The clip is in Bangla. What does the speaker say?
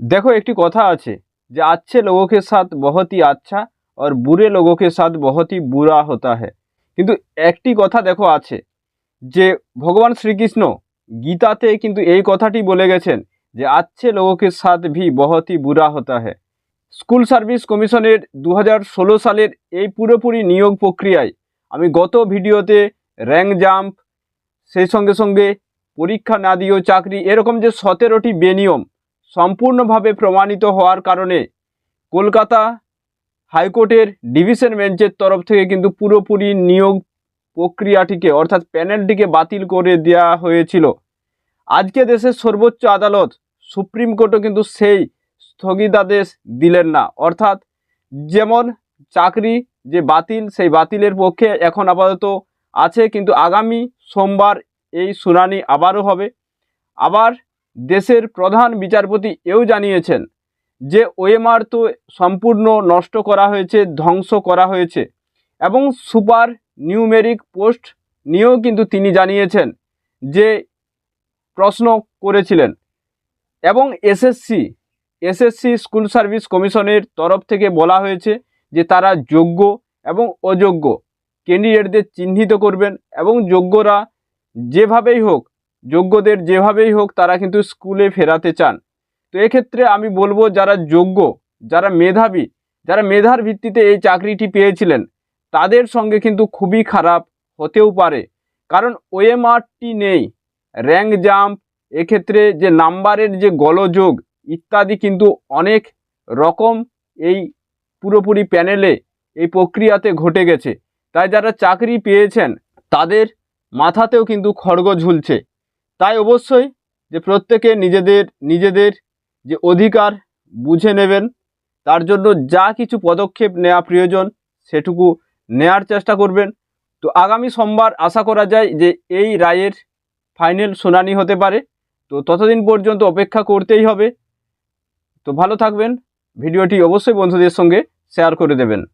দেখো একটি কথা আছে যে আচ্ছে লোককে সাথ বহতি আচ্ছা আর বুড়ে লোককে সাথ বহতি বুড়া হতা হ্যাঁ কিন্তু একটি কথা দেখো আছে যে ভগবান শ্রীকৃষ্ণ গীতাতে কিন্তু এই কথাটি বলে গেছেন যে আচ্ছে লোককে সাথ ভি বহতি বুড়া হতা হ্যাঁ স্কুল সার্ভিস কমিশনের দু হাজার ষোলো সালের এই পুরোপুরি নিয়োগ প্রক্রিয়ায় আমি গত ভিডিওতে র্যাঙ্ক জাম্প, সেই সঙ্গে সঙ্গে পরীক্ষা না দিয়েও চাকরি, এরকম যে সতেরোটি বেনিয়ম সম্পূর্ণভাবে প্রমাণিত হওয়ার কারণে কলকাতা হাইকোর্টের ডিভিশন বেঞ্চের তরফ থেকে কিন্তু পুরোপুরি নিয়োগ প্রক্রিয়াটিকে, অর্থাৎ প্যানেলটিকে বাতিল করে দেওয়া হয়েছিল। আজকে দেশের সর্বোচ্চ আদালত সুপ্রিম কোর্টও কিন্তু সেই স্থগিতাদেশ দিলেন না। অর্থাৎ যেমন চাকরি যে বাতিল, সেই বাতিলের পক্ষে এখন আপাতত আছে, কিন্তু আগামী সোমবার এই শুনানি আবারও হবে। আবার দেশের প্রধান বিচারপতি এও জানিয়েছেন যে ওএমআর তো সম্পূর্ণ নষ্ট করা হয়েছে, ধ্বংস করা হয়েছে এবং সুপার নিউমেরিক পোস্ট নিয়েও কিন্তু তিনি জানিয়েছেন যে প্রশ্ন করেছিলেন এবং এসএসসি এসএসসি স্কুল সার্ভিস কমিশনের তরফ থেকে বলা হয়েছে যে তারা যোগ্য এবং অযোগ্য। ক্যান্ডিডেটদের চিহ্নিত করবেন এবং যোগ্যরা যেভাবেই হোক যোগ্যদের যেভাবেই হোক তারা কিন্তু স্কুলে ফেরাতে চান। তো এক্ষেত্রে আমি বলব যারা যোগ্য, যারা মেধাবী, যারা মেধার ভিত্তিতে এই চাকরিটি পেয়েছিলেন, তাদের সঙ্গে কিন্তু খুবই খারাপ হতেও পারে। কারণ ওএমআরটি নেই, র্যাঙ্ক জাম্প, এক্ষেত্রে যে নাম্বারের যে গলযোগ ইত্যাদি কিন্তু অনেক রকম এই পুরোপুরি প্যানেলে এই প্রক্রিয়াতে ঘটে গেছে। তাই যারা চাকরি পেয়েছেন, তাদের মাথাতেও কিন্তু খড়গ ঝুলছে। তাই অবশ্যই যে প্রত্যেকে নিজেদের নিজেদের যে অধিকার বুঝে নেবেন, তার জন্য যা কিছু পদক্ষেপ নেওয়া প্রয়োজন সেটুকু নেয়ার চেষ্টা করবেন। তো আগামী সোমবার আশা করা যায় যে এই রায়ের ফাইনাল শুনানি হতে পারে। তো ততদিন পর্যন্ত অপেক্ষা করতেই হবে। তো ভালো থাকবেন। ভিডিওটি অবশ্যই বন্ধুদের সঙ্গে শেয়ার করে দেবেন।